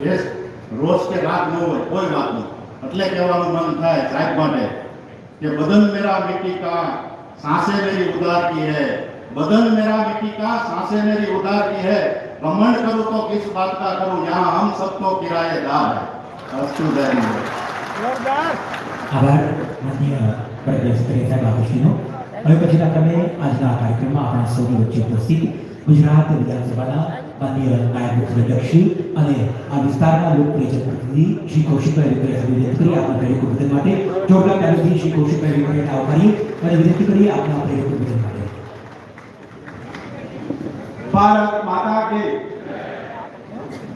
રોજ કે રાગ ન હોય કોઈ વાત નહીં એટલે કહેવાનું મન થાય સાહેબ માટે કે બદન મેરા મિટ્ટી કા सांसे मेरी उदार की है बदन मेरा मिट्टी का सांसे मेरी उदार की है घमंड करूँ तो किस बात का करूँ यहाँ हम सबको किराएदार है अस्तु આભાર માન્ય પરદેશ્રી સાહેબ આકુશીનો હવે પછીના તમે આજના કાર્યક્રમમાં આપણા સૌની વચ્ચે ઉપસ્થિત ગુજરાત વિધાનસભાના માનનીય નાયબ મુખ્યમંત્રી અને આ વિસ્તારના લોકપ્રિય જનપ્રતિનિધિ શ્રી કૌશિકભાઈ વિક્રય વિનંતી કરી આપના પ્રેરક ઉદ્બોધન માટે. જોરદાર તાલીમથી શ્રી કૌશિકભાઈ વિક્રયને આવકારીએ અને વિનંતી કરીએ આપના પ્રેરક ઉદ્બોધન માટે. ભારત માતા કે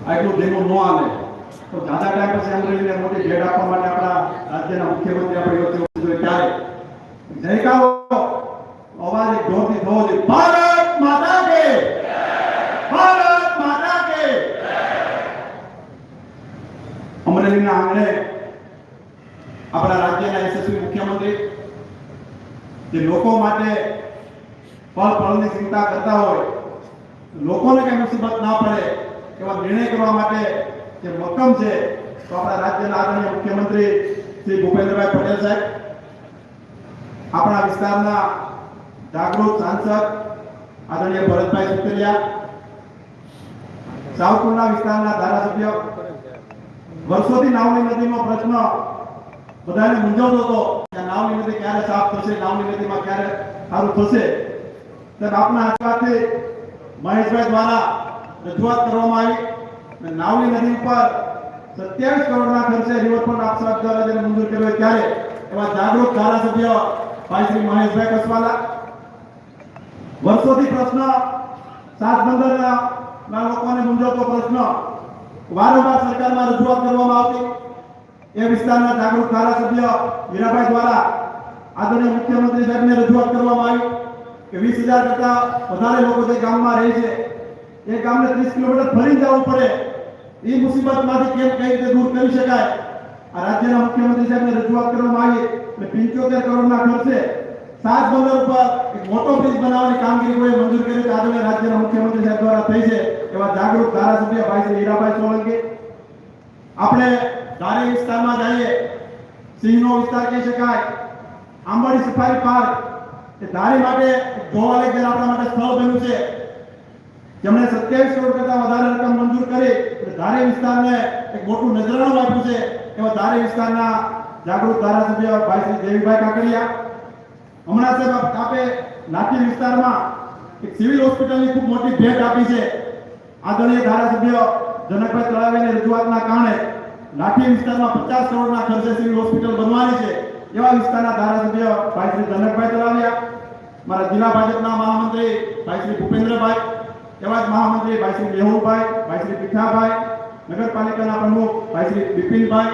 આટલું ભેગું ન આવે. તો દાદા ટાઈમ પછી અમરેલીને મોટી ભેટ આપવા માટે આપણા રાજ્યના મુખ્યમંત્રી આપણી વચ્ચે ઉપસ્થિત હોય ત્યારે. જયકારો અવાજ એક જોરથી થવો જોઈએ. ભારત માતા કે ભારત માતા કે અમરેલીના આંગણે આપણા રાજ્યના યશસ્વી મુખ્યમંત્રી જે લોકો માટે પળ પળની ચિંતા કરતા હોય, લોકોને કઈ મુસીબત ના પડે એવા નિર્ણય કરવા માટે જે મક્કમ છે, તો આપણા રાજ્યના આદરણીય મુખ્યમંત્રી શ્રી ભૂપેન્દ્રભાઈ પટેલ સાહેબ, આપણા વિસ્તારના જાગૃત સાંસદ આદરણીય ભરતભાઈ સુતરિયા સાવકુંડલા વિસ્તારના ધારાસભ્ય વર્ષોથી નાવની નદીનો પ્રશ્ન બધાને મૂંઝવતો હતો કે નાવની નદી ક્યારે સાફ થશે, નાવની નદીમાં ક્યારે સારું થશે? ત્યારે આપના આશીર્વાદથી મહેશભાઈ દ્વારા રજૂઆત કરવામાં આવી અને નાવની નદી ઉપર સત્યાવીસ કરોડના ખર્ચે રિવરફ્રન્ટ આપસાદ દ્વારા જેને મંજૂર કર્યો ત્યારે એવા જાગૃત ધારાસભ્ય ભાઈ શ્રી મહેશભાઈ કસવાલા. વર્ષોથી પ્રશ્ન સાત બંદરના લોકોને મૂંઝવતો પ્રશ્ન વારંવાર સરકારમાં રજૂઆત કરવામાં આવતી. એ વિસ્તારના જાગૃત ધારાસભ્ય હીરાભાઈ દ્વારા આદરણીય મુખ્યમંત્રી સાહેબને રજૂઆત કરવામાં આવી કે વીસ હજાર કરતા વધારે લોકો જે ગામમાં રહે છે, એ ગામને ત્રીસ કિલોમીટર ફરી જવું પડે. એ મુસીબતમાંથી કેમ કઈ રીતે દૂર કરી શકાય? આ રાજ્યના મુખ્યમંત્રી સાહેબને રજૂઆત કરવામાં આવી એટલે પંચોતેર કરોડના ખર્ચે સાત બંદર ઉપર એક મોટો બ્રિજ બનાવવાની કામગીરી કોઈ મંજૂર કરી આદરણીય રાજ્યના મુખ્યમંત્રી સાહેબ દ્વારા થઈ છે. એવા જાગૃત ધારાસભ્ય ભાઈ શ્રી હીરાભાઈ સોલંકી. આપણે ધારી વિસ્તારમાં જઈએ, સિંહનો વિસ્તાર કહી શકાય આંબાડી સફારી પાર્ક, એ ધારી માટે જોવાલાયક જગ્યા આપણા માટે સ્થળ બન્યું છે. જેમણે સત્યાવીસ કરોડ કરતા વધારે રકમ મંજૂર કરી, એટલે ધારી વિસ્તારને એક મોટું નજરાણું આપ્યું છે, એવા ધારી વિસ્તારના જાગૃત ધારાસભ્ય ભાઈ શ્રી દેવીભાઈ કાકડિયા. હમણાં સાહેબ આપે લાઠી વિસ્તારમાં એક સિવિલ હોસ્પિટલની ખૂબ મોટી ભેટ આપી છે. આદરણીય ધારાસભ્ય જનકભાઈ તળાવીની રજૂઆતના કારણે લાઠી વિસ્તારમાં પચાસ કરોડના ખર્ચે સિવિલ હોસ્પિટલ બનવાની છે એવા વિસ્તારના ધારાસભ્ય ભાઈ શ્રી જનકભાઈ તળાવિયા, મારા જિલ્લા ભાજપના મહામંત્રી ભાઈ શ્રી ભૂપેન્દ્રભાઈ, એવા જ મહામંત્રી ભાઈ શ્રી મેહુલભાઈ, ભાઈ શ્રી પીઠાભાઈ, નગરપાલિકાના પ્રમુખ ભાઈ શ્રી બિપિનભાઈ,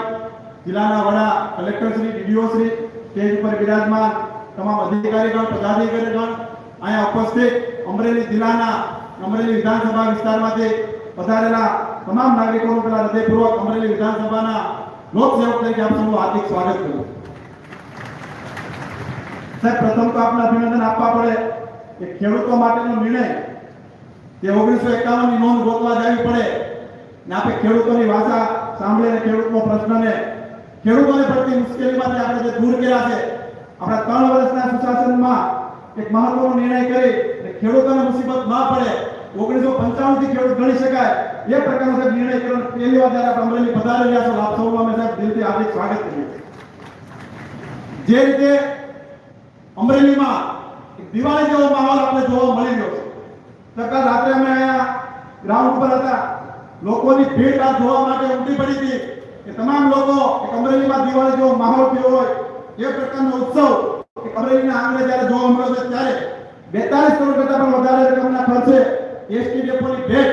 જિલ્લાના વડા collector Shri, DDO Shri, stage ઉપર બિરાજમાન તમામ અધિકારીગણ, પદાધિકારીગણ, અહીંયા ઉપસ્થિત અમરેલી જિલ્લાના અમરેલી વિધાનસભા વિસ્તારમાંથી પધારેલા તમામ નાગરિકોનું પેલા હૃદયપૂર્વક અમરેલી વિધાનસભાના લોકસેવક તરીકે આપ સૌનું હાર્દિક સ્વાગત કરું સાહેબ, પ્રથમ તો આપને અભિનંદન આપવા પડે કે ખેડૂતો માટેનો નિર્ણય જે ઓગણીસો એકાવનની નોંધ ગોતવા જવી પડે ને આપણે ખેડૂતોની ભાષા સાંભળીને ખેડૂતનો પ્રશ્નને ખેડૂતોને પડતી મુશ્કેલીમાંથી આપણે જે દૂર કર્યા છે, આપણા ત્રણ વર્ષના સુશાસનમાં એક મહત્વનો નિર્ણય કરી ખેડૂતોને મુસીબત ના પડે. ઓગણીસો પંચાણું થી ખેડૂત ગણી શકાય. એ પ્રકારનો સાહેબ નિર્ણય કર્યો. પહેલી વાર જયારે આપણે અમરેલી પધારી રહ્યા છો, આપ સૌનું અમે સાહેબ દિલથી હાર્દિક સ્વાગત કરીએ જે રીતે અમરેલીમાં દિવાળી જેવો માહોલ આપણે જોવા મળી રહ્યો છે. સરકાર રાત્રે અમે અહીંયા ગ્રાઉન્ડ પર હતા. લોકોની ભીડ આ જોવા માટે ઉમટી પડી હતી. કે તમામ લોકો અમરેલીમાં દિવાળી જેવો માહોલ થયો હોય. એ પ્રકારનો ઉત્સવ અમરેલીના આંગણે જ્યારે જોવા મળ્યો છે, ત્યારે બેતાલીસ કરોડ કરતા પણ વધારે રકમના ખર્ચે એસટી ડેપોની ભેટ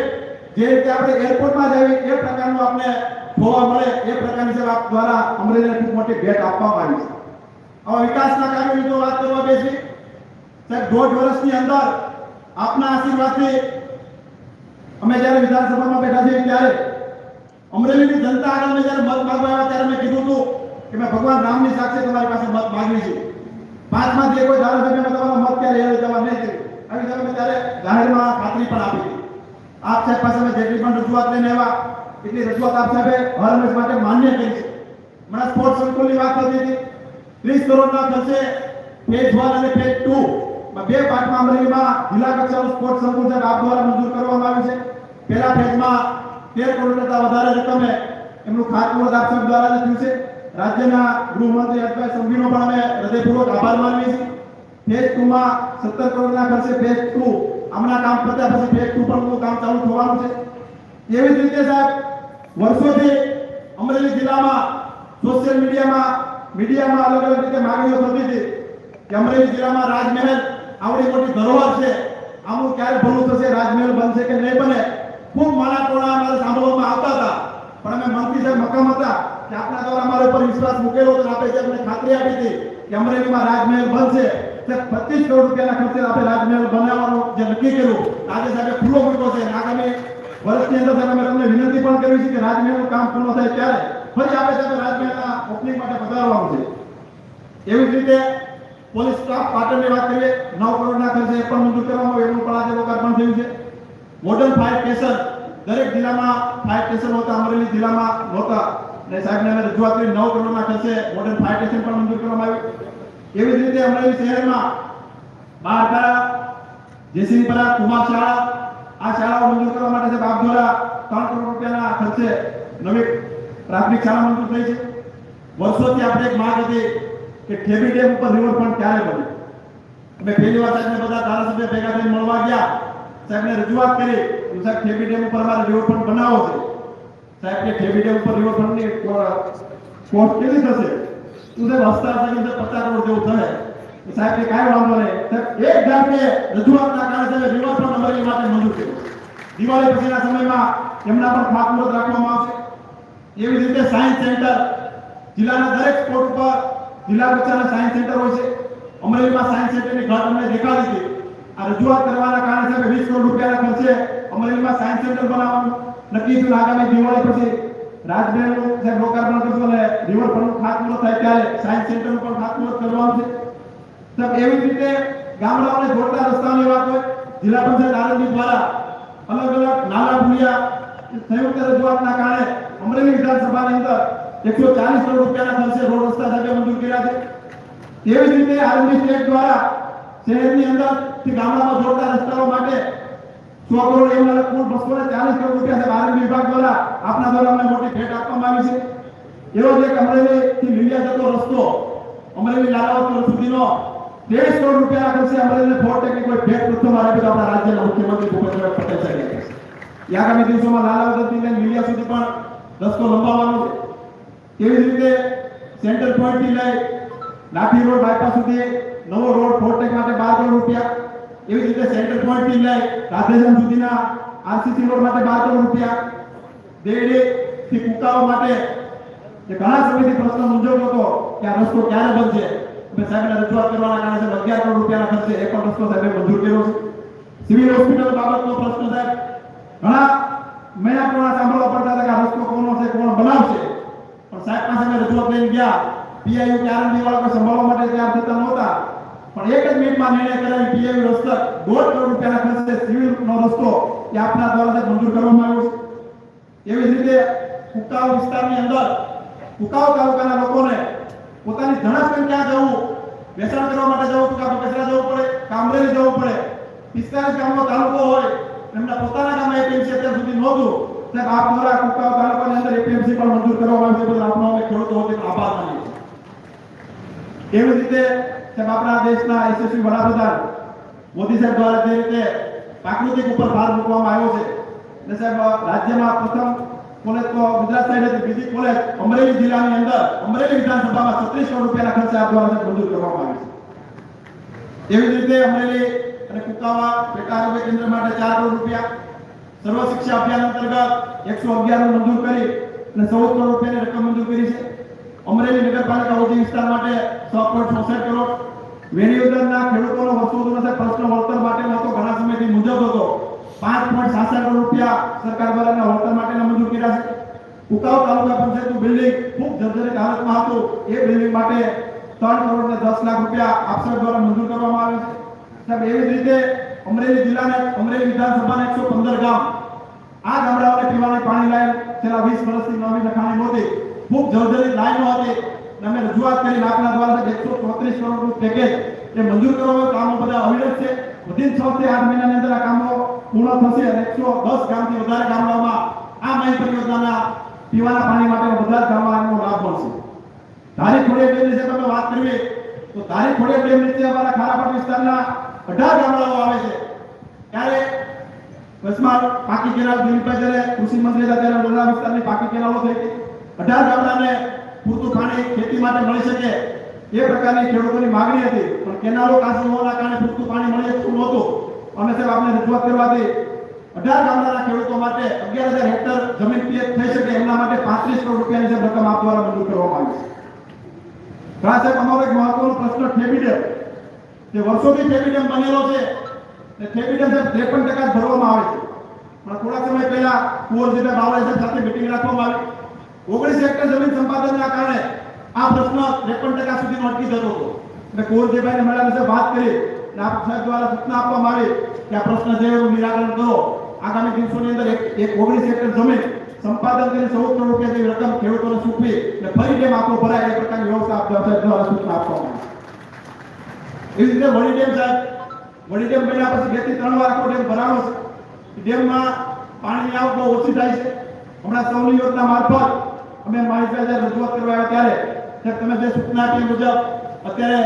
જે રીતે આપણે એરપોર્ટમાં જઈએ એ પ્રકારનું આપણે જોવા મળે, એ પ્રકારની સેવા દ્વારા અમરેલીને ખૂબ મોટી ભેટ આપવામાં આવી છે. હવે વિકાસના કાર્યોની જો વાત કરવા બેસી સાહેબ, દોઢ વર્ષની અંદર આપના આશીર્વાદથી અમે જ્યારે વિધાનસભામાં બેઠા છીએ ત્યારે અમરેલીની જનતા આગળ જ્યારે મત માગવા આવ્યા ત્યારે મેં કીધું હતું કે મેં ભગવાન રામની સાક્ષી તમારી પાસે મત માંગવી છે. પાંચમાંથી કોઈ ધારાસભ્ય મેં તમારા મત ક્યારે હેરો જવા નહીં કર્યું. અને ત્યારે મેં ત્યારે જાહેરમાં ખાતરી પણ આપી હતી. આપ સાહેબ પાસે મેં જેટલી પણ રજૂઆત લઈને આવ્યા, એટલી રજૂઆત આપ સાહેબે હર હંમેશ માટે માન્ય કરી છે. હમણાં સ્પોર્ટ્સ સંકુલની વાત થતી હતી. ત્રીસ કરોડના ખર્ચે ફેઝ વન અને ફેઝ ટુ બે પાર્ટમાં અમરેલીમાં જિલ્લા કક્ષાનું સ્પોર્ટ સંકુલ સાહેબ આપ દ્વારા મંજૂર કરવામાં આવ્યું છે. પહેલા ફેઝમાં તેર કરોડ કરતા વધારે રકમે એમનું ખાતમુહૂર્ત આપ સાહેબ દ્વારા થયું છે. રાજ્યના ગૃહમંત્રી હર્ષભાઈ સંઘવીનો પણ અમે હૃદયપૂર્વક આભાર માનીએ છીએ. ફેઝ ટુ માં સત્તર કરોડના ખર્ચે ફેઝ ટુ હમણાં કામ પત્યા પછી ફેઝ ટુ પણ કામ ચાલુ થવાનું છે. એવી જ રીતે સાહેબ, વર્ષોથી અમરેલી જિલ્લામાં સોશિયલ મીડિયામાં મીડિયામાં અલગ અલગ રીતે માંગણીઓ થતી હતી કે અમરેલી જિલ્લામાં રાજમહેલ આવડી મોટી ધરોહર છે. આવું ક્યારે ભલું થશે, રાજમહેલ બનશે કે નહીં બને, ખૂબ મારા ટોળા અમારે સાંભળવામાં આવતા હતા. પણ અમે મંત્રી સાહેબ મક્કમ હતા. કે આપના દ્વારા અમારા ઉપર વિશ્વાસ મૂકેલો હતો આપણે જે અમને ખાતરી આપી હતી કે અમરેલીમાં રાજમહેલ બનશે તે પચીસ કરોડ રૂપિયાના ખર્ચે આપણે રાજમહેલ બનાવવાનું જે નક્કી કર્યું, આજે સાથે ખુલ્લો મૂક્યો છે. આગામી વર્ષની અંદર સાહેબ અમે તમને વિનંતી પણ કરવી છે કે રાજમહેલનું કામ પૂર્ણ થાય ત્યારે ફરી આપણે સાહેબ રાજમહેલના ઓપનિંગ માટે પધારવાનું છે. એવી જ રીતે પોલીસ સ્ટાફ પાટણની વાત કરીએ, નવ કરોડના ખર્ચે પણ મંજૂર કરવામાં આવ્યું એનું પણ આજે લોકાર્પણ થયું છે. મોડર્ન ફાયર સ્ટેશન દરેક જિલ્લામાં ફાયર સ્ટેશન હોતા, અમરેલી જિલ્લામાં નહોતા અને સાહેબને અમે રજૂઆત કરી, નવ કરોડમાં ખર્ચે મોડર્ન ફાયર પણ મંજૂર કરવામાં આવ્યું એવી જ રીતે અમરેલી શહેરમાં બારકારા જેસીપરા કુમાર શાળા, આ શાળાઓ મંજૂર કરવા માટે સાહેબ આપ દ્વારા ત્રણ કરોડ રૂપિયાના ખર્ચે નવી પ્રાથમિક શાળા મંજૂર થઈ છે. વર્ષોથી આપણે એક માંગ હતી કે ઠેબી ડેમ ઉપર રિવરફ્રન્ટ ક્યારે બને? અમે પહેલી વાર સાહેબને બધા ધારાસભ્ય ભેગા થઈને મળવા ગયા. સાહેબને રજૂઆત કરી, સાહેબ, ઠેબી ડેમ ઉપર અમારે રિવરફ્રન્ટ બનાવવો છે. સાહેબ, કે ઠેબી ડેમ ઉપર રિવરફ્રન્ટની કોસ્ટ કેવી થશે? તું સાહેબ હસતા હસતા કે પચાસ જેવું થાય. સાહેબ, કે કાંઈ વાંધો નહીં. સાહેબ, એક જાતે રજૂઆતના કારણે સાહેબ રિવરફ્રન્ટ અમારી માટે મંજૂર કર્યું. દિવાળી પછીના સમયમાં એમના પર ખાતમુહૂર્ત રાખવામાં આવશે. એવી રીતે સાયન્સ સેન્ટર જિલ્લાના દરેક સ્પોટ ઉપર જિલ્લા કક્ષાના સાયન્સ સેન્ટર હોય છે. અમરેલીમાં સાયન્સ સેન્ટરની ઘટ અમને દેખાડી હતી આ રજૂઆત કરવાના કારણે સાહેબ, વીસ કરોડ રૂપિયાના ખર્ચે અમરેલીમાં સાયન્સ સેન્ટર બનાવવાનું નક્કી થયું આગામી દિવાળી પછી રાજમહેલનું સાહેબ લોકાર્પણ કરશું અને રિવરફ્રન્ટનું ખાતમુહૂર્ત થાય ત્યારે સાયન્સ સેન્ટરનું પણ ખાતમુહૂર્ત કરવાનું છે. સાહેબ એવી રીતે ગામડાઓને જોડતા રસ્તાઓની વાત હોય, જિલ્લા પંચાયત આરોગ્ય દ્વારા અલગ અલગ નાના ભૂલિયા સંયુક્ત રજૂઆતના કારણે અમરેલી વિધાનસભાની અંદર એકસો ચાલીસ કરોડ રૂપિયાના ખર્ચે રોડ રસ્તા સાથે મંજૂર કર્યા છે. એવી જ રીતે આરએમબી સ્ટેટ દ્વારા શહેરની અંદર ગામડામાં જોડતા રસ્તાઓ માટે સો કરોડ એમના કુલ બસો ને ચાલીસ કરોડ રૂપિયા છે આરએમબી વિભાગ દ્વારા. આપના દ્વારા અમને મોટી ભેટ આપવામાં આવી છે. એવો જ અમરેલી થી લીલિયા જતો રસ્તો, અમરેલી લાલાવત સુધીનો ત્રેવીસ કરોડ રૂપિયા ખર્ચે અમરેલી ફોર ટેકની કોઈ ભેટ પ્રથમ મારે તો આપણા રાજ્યના મુખ્યમંત્રી ભૂપેન્દ્ર પટેલ સાહેબ એ આગામી દિવસોમાં લાલાવતથી લઈને લીલિયા સુધી પણ રસ્તો લંબાવવાનો છે. તેવી જ રીતે સેન્ટર પોઈન્ટથી લઈ લાઠી રોડ બાયપાસ સુધી નવો રોડ ફોરટેક માટે બાર કરોડ રૂપિયા એવી રીતે સેન્ટર પોઈન્ટથી લઈ રાધેશ્યામ સુધીના આરસીસી રોડ માટે બાર રૂપિયા. દેડી થી કુકાઓ માટે જે ઘણા સમયથી પ્રશ્ન મૂંઝવતો હતો કે આ રસ્તો ક્યારે બનશે? અમે સાહેબને રજૂઆત કરવાના કારણે સાહેબ અગિયાર કરોડ રૂપિયાના ખર્ચે એ પણ રસ્તો સાહેબે મંજૂર કર્યો છે. સિવિલ હોસ્પિટલ બાબતનો પ્રશ્ન સાહેબ, ઘણા મહિના પૂર્ણ સાંભળવા પડતા હતા કે આ રસ્તો કોનો છે, કોણ બનાવશે? પણ સાહેબ પાસે અમે રજૂઆત લઈને ગયા. પીઆઈયુ કે આરએનડી વાળા કોઈ સંભાળવા માટે તૈયાર થતા નહોતા. પણ એક જ મિનિટમાં નિર્ણય કરાવી પીઆઈયુ રસ્તો દોઢ કરોડ રૂપિયાના ખર્ચે સિવિલ નો રસ્તો એ આપના દ્વારા મંજૂર કરવામાં આવ્યો છે. એવી જ રીતે ઉકાવ વિસ્તારની અંદર ઉકાવ તાલુકાના લોકોને પોતાની ધણસબેન ક્યાં જવું? વેચાણ કરવા માટે જવું કાં કચરા જવું પડે, કામરેલી જવું પડે? પિસ્તાલીસ ગામનો તાલુકો હોય, એમના પોતાના ગામમાં એપીએમસી અત્યાર સુધી નહોતું. સાહેબ આપ દ્વારા કુકાવ તાલુકાની અંદર એપીએમસી પણ મંજૂર કરવામાં આવી છે. બદલ આપનો અમે ખેડૂતો વતી આભાર માનીએ છીએ. એવી રીતે સાહેબ, આપણા દેશના યશસ્વી વડાપ્રધાન મોદી સાહેબ દ્વારા જે રીતે પ્રાકૃતિક ઉપર ભાર મૂકવામાં આવ્યો છે. અને સાહેબ, રાજ્યમાં પ્રથમ કોલેજ તો ગુજરાત સાઈડ હતી, બીજી કોલેજ અમરેલી જિલ્લાની અંદર, અમરેલી વિધાનસભામાં છત્રીસ કરોડ રૂપિયાના ખર્ચે આ દ્વારા મંજૂર કરવામાં આવી છે. એવી જ રીતે અમરેલી અને કુકાવા પેટા આરોગ્ય કેન્દ્ર માટે ચાર કરોડ રૂપિયા સર્વ શિક્ષા અભિયાન અંતર્ગત એકસો અગિયાર મંજૂર કરી અને ચૌદ કરોડ રૂપિયાની રકમ મંજૂર કરી છે. અમરેલી નગરપાલિકા ઉદ્યોગ વિસ્તાર માટે સો પોઈન્ટ ચોસઠ કરોડ વેણીવદરના ખેડૂતોનો છે પ્રશ્ન વળતર માટેનો હતો, ઘણા સમયથી મુજબ હતો. પાંચ પોઈન્ટ સાસઠ કરોડ રૂપિયા સરકાર દ્વારા વળતર માટેના મંજૂર કર્યા છે. ઉકાવ તાલુકા પંચાયતનું બિલ્ડિંગ ખૂબ જર્જરિત હાલતમાં હતું. એ બિલ્ડિંગ માટે ત્રણ કરોડ ને દસ લાખ રૂપિયા આપસર દ્વારા મંજૂર કરવામાં આવે છે. સાહેબ, એવી જ રીતે અમરેલી જિલ્લાને અમરેલી વિધાનસભાના એકસો પંદર ગામ આ ગામડાઓને પીવાની પાણી લાઈન છેલ્લા વીસ વર્ષથી નવી નખાણી નહોતી ખૂબ જર્જરિત લાઈનો હતી. અમે રજૂઆત કરી નાકના દ્વારા એકસો ચોત્રીસ કરોડનું પેકેજ એ મંજૂર કરવામાં કામો બધા અવિરત છે. within છ થી આઠ મહિનાની અંદર આ કામો પૂર્ણ થશે અને એકસો દસ ગામથી વધારે ગામડાઓમાં આ માઈ પરિયોજનાના પીવાના પાણી માટે બધા ગામમાં લાભ મળશે. ધારી ખોડિયા ડેમ વિશે તમે વાત કરીએ, તો ધારી ખોડિયા ડેમ નીચે અમારા ખારાપાટ વિસ્તારના અઢાર ગામડાઓ આવે છે. ત્યારે કચ્છમાં પાકી કેનાલ દિલીપભાઈ જ્યારે કૃષિ મંત્રી હતા, ત્યારે ડોલા વિસ્તારની પાકી કેનાલો થઈ હતી. અઢાર ગામડાને પૂરતું પાણી ખેતી માટે મળી શકે એ પ્રકારની ખેડૂતોની માંગણી હતી. પણ કેનાલો કાચી હોવાના કારણે પૂરતું પાણી મળી શકતું નહોતું. અમે સાહેબ આપણે રજૂઆત કરવાથી અઢાર ગામડાના ખેડૂતો માટે અગિયાર હજાર હેક્ટર જમીન ક્લિયર થઈ શકે એમના માટે પાંત્રીસ કરોડ રૂપિયાની જે રકમ આપ દ્વારા મંજૂર કરવામાં આવી છે. ઘણા સાહેબ, અમારો એક મહત્વનો પ્રશ્ન ઠેબી જે વર્ષોથી ઠેબી બનેલો છે. એ ઠેબી સાહેબ ત્રેપન ટકા ભરવામાં આવે છે. પણ થોડા સમય પહેલા કુંવરજીભાઈ બાવળા સાહેબ સાથે મિટિંગ રાખવામાં આવી. ઓગણીસ હેક્ટર જમીન સંપાદનના કારણે આ પ્રશ્ન ત્રેપન ટકા સુધી અટકી જતો હતો અને કુંવરજીભાઈને મળ્યા વિશે વાત કરી અને આપ સાહેબ દ્વારા સૂચના આપવામાં આવી કે આ પ્રશ્ન છે એનું નિરાકરણ કરો આગામી દિવસોની અંદર એક ઓગણીસ હેક્ટર જમીન સંપાદન કરી સૌ કરોડ રૂપિયા રકમ ખેડૂતોને ચૂકવી અને ફરી ડેમ આખો ભરાય એ પ્રકારની વ્યવસ્થા આપવા દ્વારા સૂચના આપવામાં આવી એવી રીતે વડી ડેમ સાહેબ વડી ડેમ બન્યા પછી બેથી ત્રણ વાર આખો ડેમ ભરાણો છે ડેમમાં પાણીની આવક બહુ ઓછી થાય છે હમણાં સૌની યોજના મારફત અમે મારી જ્યારે રજૂઆત કરવા આવ્યા ત્યારે તમે જે સૂચના આપી મુજબ અત્યારે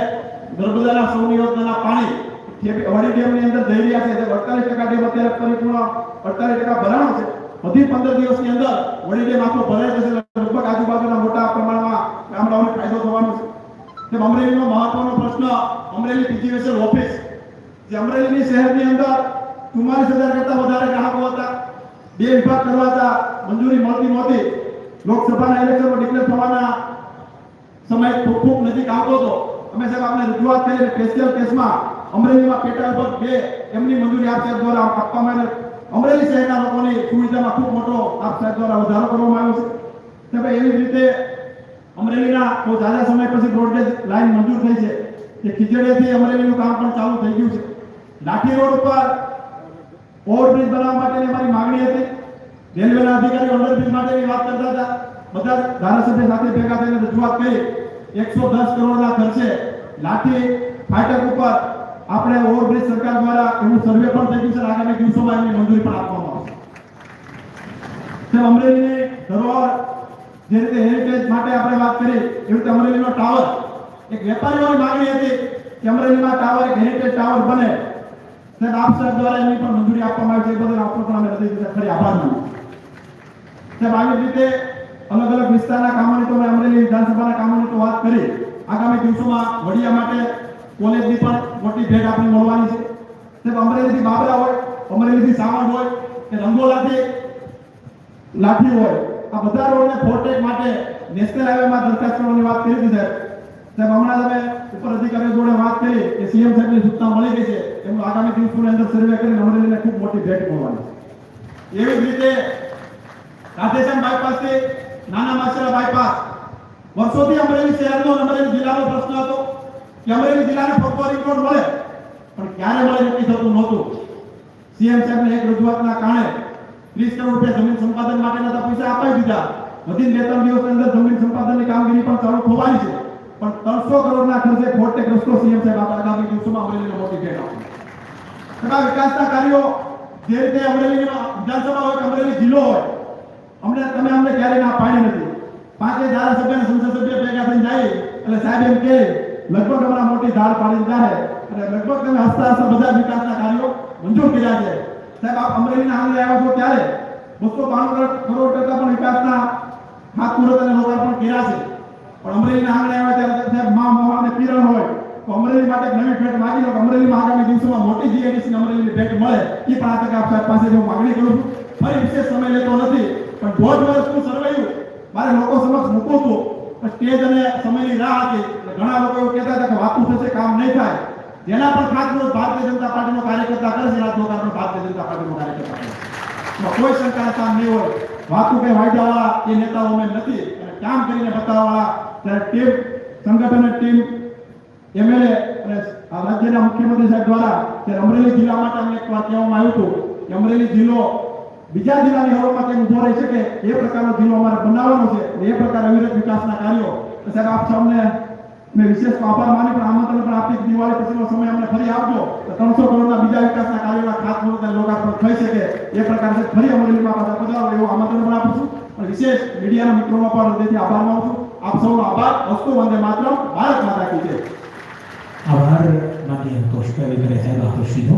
નર્મદાના સૌની યોજનાના પાણી વડી ડેમની અંદર જઈ રહ્યા છે અડતાલીસ ટકા ડેમ અત્યારે પરિપૂર્ણ, અડતાલીસ ટકા ભરાણો છે. બધી પંદર દિવસની અંદર વળી ડેમ આખો ભરાઈ જશે, લગભગ આજુબાજુના મોટા પ્રમાણમાં ગામડાઓને ફાયદો થવાનો છે. તેમ અમરેલીનો મહત્વનો પ્રશ્ન, અમરેલી પીજીવીસીએલ ઓફિસ. જે અમરેલીની શહેરની અંદર ચુમ્માલીસ હજાર કરતા વધારે ગ્રાહકો હતા. બે વિભાગ કરવા હતા, મંજૂરી મળતી નહોતી. લોકસભાના ઇલેક્શનમાં ડિક્લેર થવાના સમય ખૂબ ખૂબ નજીક આવતો હતો. અમે સાહેબ આપણે રજૂઆત કરી અને સ્પેશિયલ કેસમાં અમરેલીમાં પેટા ઉપર બે એમની મંજૂરી આપ સાહેબ દ્વારા આપવામાં આવે અમરેલી શહેરના લોકોની સુવિધામાં ખૂબ મોટો આપ સાહેબ દ્વારા વધારો કરવામાં આવ્યો છે. સાહેબ, એવી રીતે અમરેલીના બહુ ઝાઝા સમય પછી બ્રોડગેજ લાઈન મંજૂર થઈ છે. તે ખીજડીયાથી અમરેલીનું કામ પણ ચાલુ થઈ ગયું છે. લાઠી રોડ ઉપર ઓવરબ્રિજ બનાવવા માટેની અમારી માંગણી હતી. રેલવેના અધિકારીઓ અંડરબ્રિજ માટેની વાત કરતા હતા. બધા ધારાસભ્ય સાથે ભેગા થઈને રજૂઆત કરી. એકસો દસ કરોડના ખર્ચે લાઠી ફાટક ઉપર આપણે ઓવરબ્રિજ સરકાર દ્વારા એનું સર્વે પણ થઈ ગયું છે. આગામી દિવસોમાં એની મંજૂરી પણ આપવામાં આવશે. અમરેલીની ધરોહર જે રીતે હેરિટેજ માટે આપણે વાત કરી, એવી રીતે અમરેલીનો ટાવર એક વેપારીઓની માંગણી હતી કે અમરેલીમાં ટાવર એક હેરિટેજ ટાવર બને. સાહેબ, આપ સાહેબ દ્વારા એની પણ મંજૂરી આપવામાં આવી છે. એ બદલ આપનો પણ અમે હૃદય ફરી આભાર માનું સાહેબ, આવી રીતે અલગ અલગ વિસ્તારના કામોની તો મેં અમરેલી વિધાનસભાના કામોની તો વાત કરી. આગામી દિવસોમાં વડિયા માટે કોલેજની પણ મોટી ભેટ આપણે મળવાની છે. સાહેબ, અમરેલીથી બાબરા હોય, અમરેલીથી સાવણ હોય કે રંગોલાથી લાઠી હોય, આ બધા રોડને ફોરટેક માટે નેશનલ હાઈવેમાં દરખાસ્ત કરવાની વાત કરી હતી સાહેબ. સાહેબ, હમણાં તમે ઉપર અધિકારીઓ જોડે વાત કરી કે સીએમ સાહેબની સૂચના મળી ગઈ છે. એમનું આગામી દિવસોની અંદર સર્વે કરીને અમરેલીને ખૂબ મોટી ભેટ મળવાની એવી જ રીતે રાધેશ્યામ બાયપાસથી નાના માછરા બાયપાસ વર્ષોથી અમરેલી શહેરનો અમરેલી જિલ્લાનો પ્રશ્ન હતો કે અમરેલી જિલ્લાને ફક્ત રિપોર્ટ મળે. પણ ક્યારે મળે નક્કી થતું નહોતું. સીએમ સાહેબને એક રજૂઆતના કારણે ત્રીસ કરોડ રૂપિયા જમીન સંપાદન માટેના તો પૈસા અપાઈ દીધા. વધી બે ત્રણ દિવસની અંદર જમીન સંપાદનની કામગીરી પણ ચાલુ થવાની છે. પણ ત્રણસો કરોડના ખર્ચે ખોટે ગ્રસ્તો સીએમ સાહેબ આપણે આગામી દિવસોમાં અમરેલીને મોટી ભેટ આપશે. વિકાસના કાર્યો જે રીતે અમરેલી વિધાનસભા હોય અમરેલી જિલ્લો હોય અમને તમે અમને ક્યારેય ના પાડી નથી. પાંચે ધારાસભ્ય અને સંસદ સભ્ય ભેગા થઈને જાય એટલે સાહેબ એમ કે લગભગ હમણાં મોટી ધાર પાડી જાય અને લગભગ તમે હસતા હસતા બધા વિકાસના કાર્યો મંજૂર કર્યા છે. સાહેબ, આપ અમરેલીના આંગણે આવ્યા છો ત્યારે બસો બાણું કરોડ ટકા પણ વિકાસના ખાતમુહૂર્ત અને લોકાર્પણ કર્યા છે. પણ અમરેલીના આંગણે આવ્યા ત્યારે સાહેબ મા મોહાને પીરણ હોય, તો અમરેલી માટે નવી ભેટ માગી લો અમરેલીમાં આગામી દિવસોમાં મોટી જીએડીસી અમરેલીની ભેટ મળે. એ પણ આ તકે આપ સાહેબ પાસે હું માગણી કરું છું. ફરી વિશેષ સમય લેતો નથી. પણ ધોધ વર્ષ હું સર્વેયું, મારે લોકો સમક્ષ મૂકો છું પણ સ્ટેજ અને સમયની રાહ હતી ઘણા લોકો એવું કહેતા હતા કે વાતું થશે, કામ નહીં થાય. જેના પર ખાતમુહૂર્ત ભારતીય જનતા પાર્ટીનો કાર્યકર્તા કરે છે, એના પણ ભારતીય જનતા પાર્ટીનો કાર્યકર્તા કરે કોઈ શંકા સ્થાન નહીં હોય. વાતું કે વાયદાવાળા એ નેતાઓ અમે નથી. અને કામ કરીને બતાવવાળા ત્યારે ટીમ સંગઠન ટીમ, એમએલએ અને રાજ્યના મુખ્યમંત્રી સાહેબ દ્વારા ત્યારે અમરેલી જિલ્લા માટે અમને એક વાત કહેવામાં આવ્યું હતું કે અમરેલી જિલ્લો બીજા જિલ્લાની હરોળમાં કેમ ઊભો રહી શકે એ પ્રકારનો જિલ્લો અમારે બનાવવાનો છે અને એ પ્રકારે અવિરત વિકાસના કાર્યો. તો સાહેબ, આપ સૌને મેં વિશેષ આભાર માની, પણ આમંત્રણ પણ આપી કે દિવાળી પછીનો સમય અમને ફરી આપજો. તો ત્રણસો કરોડના બીજા વિકાસના કાર્યોના ખાસ મુહૂર્તે લોકાર્પણ થઈ શકે એ પ્રકારે ફરી અમરેલીમાં પાછા પધારો એવું આમંત્રણ પણ આપું છું. અને વિશેષ મીડિયાના મિત્રોનો પણ હૃદયથી આભાર માનું છું. આપ સૌનો આભાર. વસ્તુ વંદે માતરમ. ભારત માતા કી જય. આભાર માન્ય કૌશિકભાઈ વેકરે સાહેબ આકર્ષીનો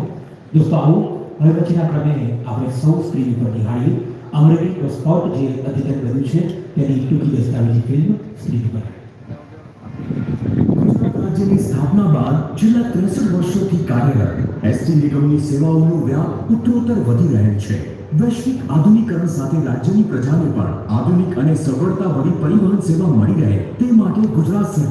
દોસ્તો, આવું પછીના ક્રમે આપણે સૌ સ્ક્રીન ઉપર નિહાળીએ અમરેલી સ્પોટ જે અદ્યતન બન્યું છે, તેની ટૂંકી દસ્તાવેજી ફિલ્મ સ્ક્રીન પર રાજ્યની સ્થાપના બાદ છેલ્લા ત્રેસઠ વર્ષોથી કાર્યરત એસટી નિગમની સેવાઓનો વ્યાપ ઉત્તરોત્તર વધી રહેલ છે. વૈશ્વિક આધુનિકરણ સાથે રાજ્યની પ્રજાને પણ આધુનિક અને સગવડતાભરી પરિવહન સેવા મળી રહે તે માટે ગુજરાત સરકાર